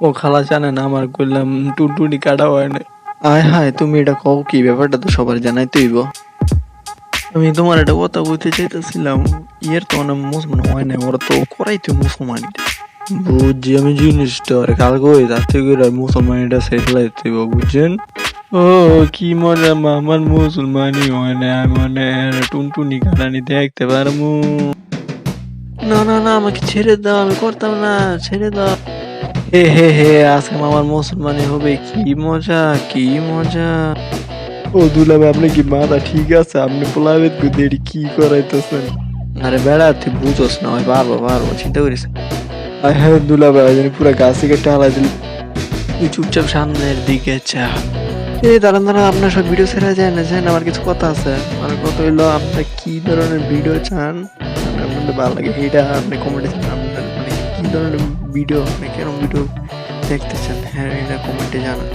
ও খালা জানে না আমার করলাম টুনটুনি কাটা হয় না আয় হায় তুমি এটা কও কি? ব্যাপারটা তো সবার জানাই তৈব আমি তোমার একটা কথা বলতে চাইতেছিলাম ইয়ের তো অনেক মুসলমান হয় না ওরা তো করাইতে মুসলমান বুঝছি আমি জিনিসটা আর কালকে ওই তার থেকে মুসলমান এটা সেটলাইতে বুঝছেন? ও কি মজা আমার মুসলমানই হয় না আমি মানে টুনটুনি কাটানি দেখতে পারমু। না না না আমাকে ছেড়ে দাও আমি করতাম না ছেড়ে দাও। হে হে হে আজকে আমার মুসলমানি হবে। কি মজা কি মজা। ও দুলাভাই আপনি কি মাথা ঠিক আছে? আপনি পোলাবেদ দেরি কি করাইতেছেন? আরে বেড়া তুই বুঝোস না ওই পারব পারব চিন্তা করিস। আয় হ্যাঁ দুলাভাই জানি পুরো গাছ থেকে টালা দিল তুই চুপচাপ সামনের দিকে চা। এই দাঁড়ান দাঁড়ান আপনার সব ভিডিও ছেড়ে যায় না যায় না আমার কিছু কথা আছে। আমার কথা হইল আপনার কি ধরনের ভিডিও চান? আপনার মধ্যে ভালো লাগে এটা আপনি কমেন্টে মানে কি ধরনের ভিডিও আপনি কেরম ভিডিও দেখতে চান হ্যাঁ এটা কমেন্টে জানান।